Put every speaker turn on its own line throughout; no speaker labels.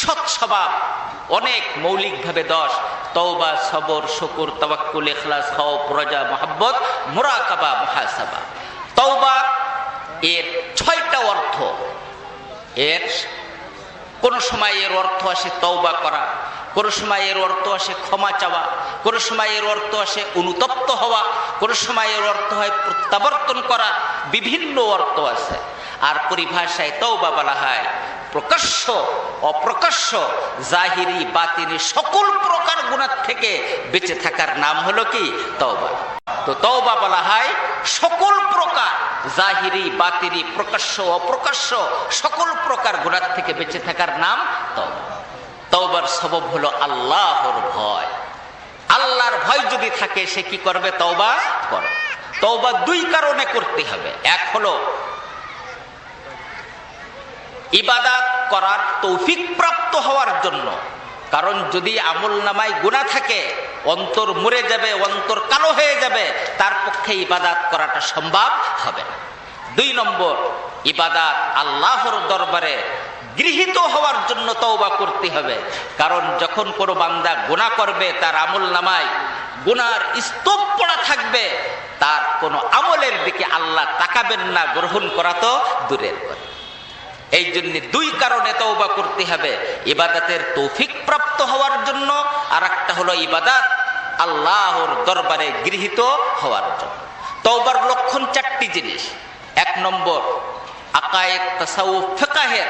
সৎ স্বভাব, অনেক মৌলিকভাবে দশ তওবা, সবর, শকুর তাবাক্কুল ইখলাস, খাওফ, রজা, মোহাব্বত, মুরাকাবা, মুহাসাবা। তওবা এর ছয়টা অর্থ। এর কোন সময় এর অর্থ আসে তওবা করা, কোন সময় এর অর্থ আসে ক্ষমা চাওয়া, কোন সময় এর অর্থ আসে অনুতপ্ত হওয়া, কোন সময় এর অর্থ হয় প্রত্যাবর্তন করা, বিভিন্ন অর্থ আছে। আর পরিভাষায় তওবা বলা হয় প্রকাশ্য, অপ্রকাশ্য, জাহিরি, বাতিনি, সকল প্রকার গুণার থেকে বেঁচে থাকার নাম হলো কি? তওবা। তো তওবা বলা হয়, সকল প্রকার জাহিরি, বাতিনি, প্রকাশ্য, অপ্রকাশ্য, সকল প্রকার গুণার থেকে বেঁচে থাকার নাম তওবা। তওবার সবব হলো আল্লাহর ভয়। আল্লাহর ভয় যদি থাকে, সে কি করবে? তওবা করবে তওবা দুই কারণে করতে হবে। এক হলো ইবাদাত করার তৌফিক প্রাপ্ত হওয়ার জন্য। কারণ যদি আমল নামায় গুণা থাকে, অন্তর মরে যাবে, অন্তর কালো হয়ে যাবে, তার পক্ষে ইবাদাত করাটা সম্ভব হবে না। দুই নম্বর, ইবাদাত আল্লাহর দরবারে গৃহীত হওয়ার জন্য তওবা করতে হবে। কারণ যখন কোনো বান্দা গুণা করবে, তার আমল নামায় গুনার স্তূপ পড়া থাকবে, তার কোনো আমলের দিকে আল্লাহ তাকাবেন না, গ্রহণ করা তো দূরের কথা। এই জন্য দুই কারণে তওবা করতে হবে। ইবাদাতের তৌফিক প্রাপ্ত হওয়ার জন্য আর একটা হলো ইবাদাত আল্লাহর দরবারে গৃহীত হওয়ার জন্য। তওবার লক্ষণ চারটি জিনিস। এক নম্বর আকায়েক তাসাউফ, ফিকাহের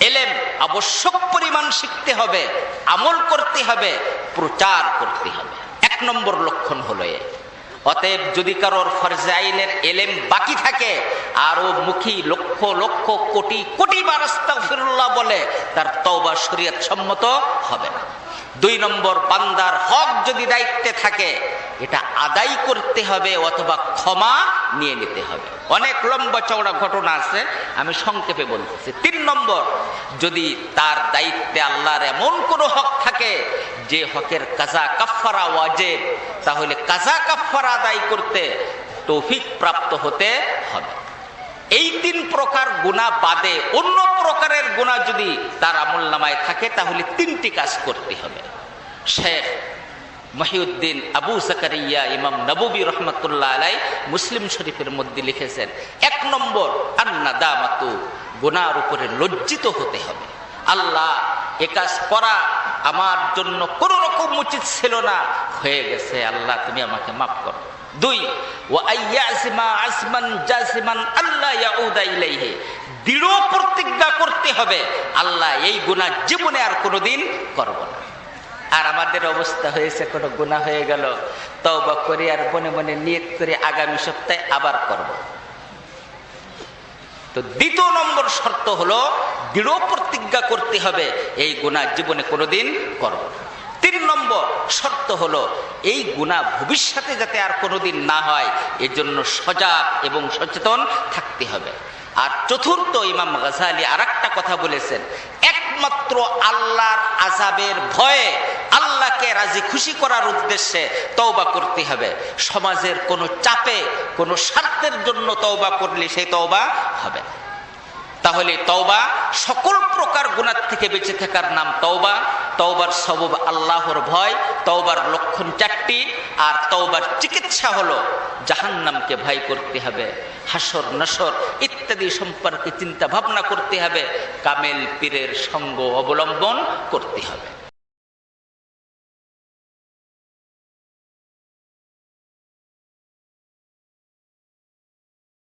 এলেম আবশ্যক পরিমাণ শিখতে হবে, আমল করতে হবে, প্রচার করতে হবে। এক নম্বর লক্ষণ হলো এ। অতএব যদি কারোর ফরজাইনের এলেম বাকি থাকে, আরও মুখী লক্ষ লক্ষ কোটি কোটি বার আস্তাগফিরুল্লাহ বলে, তার তওবা শরীয়ত সম্মত হবে না। দুই নম্বর, বান্দার হক যদি দায়িত্বে থাকে এটা আদায় করতে হবে অথবা ক্ষমা নিয়ে নিতে হবে। অনেক লম্বা চওড়া ঘটনা আছে, আমি সংক্ষেপে বলতেছি। তিন নম্বর, যদি তার দায়িত্বে আল্লাহর এমন কোনো হক থাকে যে হকের কাজা কাফারা ওয়াজেব, তাহলে কাজা কাফারা আদায় করতে তৌফিক প্রাপ্ত হতে হবে। এই তিন প্রকার গুণা বাদে অন্য প্রকারের গুণা যদি তার আমল নামায় থাকে, তাহলে তিনটি কাজ করতে হবে। শেখ মহিউদ্দিন আবু জাকারিয়া ইমাম নববী রহমতুল্লাহ আলাই মুসলিম শরীফের মধ্যে লিখেছেন, এক নম্বর আন্না দামাতু গুনার উপরে লজ্জিত হতে হবে। আল্লাহ এ কাজ করা আমার জন্য কোনো রকম উচিত ছিল না। হয়ে গেছে, আল্লাহ তুমি আমাকে মাফ করো। দুই ও আইয়াসিমা আসমান জাসিমান আল্লাহ ইলাইহি। দৃঢ় প্রতিজ্ঞা করতে হবে, আল্লাহ এই গুনাহ জীবনে আর কোনোদিন করব না। আর আমাদের অবস্থা হয়েছে, কোনো গুণা হয়ে গেল। তওবা করে আর মনে মনে নিয়ত করে আগামী সপ্তাহে আবার করব। তো দ্বিতীয় নম্বর শর্ত হলো, দৃঢ় প্রতিজ্ঞা করতে হবে, এই গুণা জীবনে কোনোদিন করব তিন নম্বর শর্ত হলো, এই গুণা ভবিষ্যতে যাতে আর কোনোদিন না হয় এর জন্য সজাগ এবং সচেতন থাকতে হবে। আর চতুর্থ, ইমাম গাজালি আর কথা বলেছেন, একমাত্র আল্লাহর আজাবের ভয়ে আল্লাহকে রাজি খুশি করার উদ্দেশ্যে তওবা করতে হবে। সমাজের কোনো চাপে, কোনো স্বার্থের জন্য তওবা করলে সেই তওবা হবে তাহলে তওবা সকল প্রকার গুণার থেকে বেঁচে থাকার নাম তওবা। তওবার সবব আল্লাহর ভয়, তওবার লক্ষণ চারটি, আর তওবার চিকিৎসা হলো জাহান্নামকে ভয় করতে হবে, হাসর নসর ইত্যাদি সম্পর্কে চিন্তা ভাবনা করতে হবে, কামেল পীরের সঙ্গ অবলম্বন করতে হবে।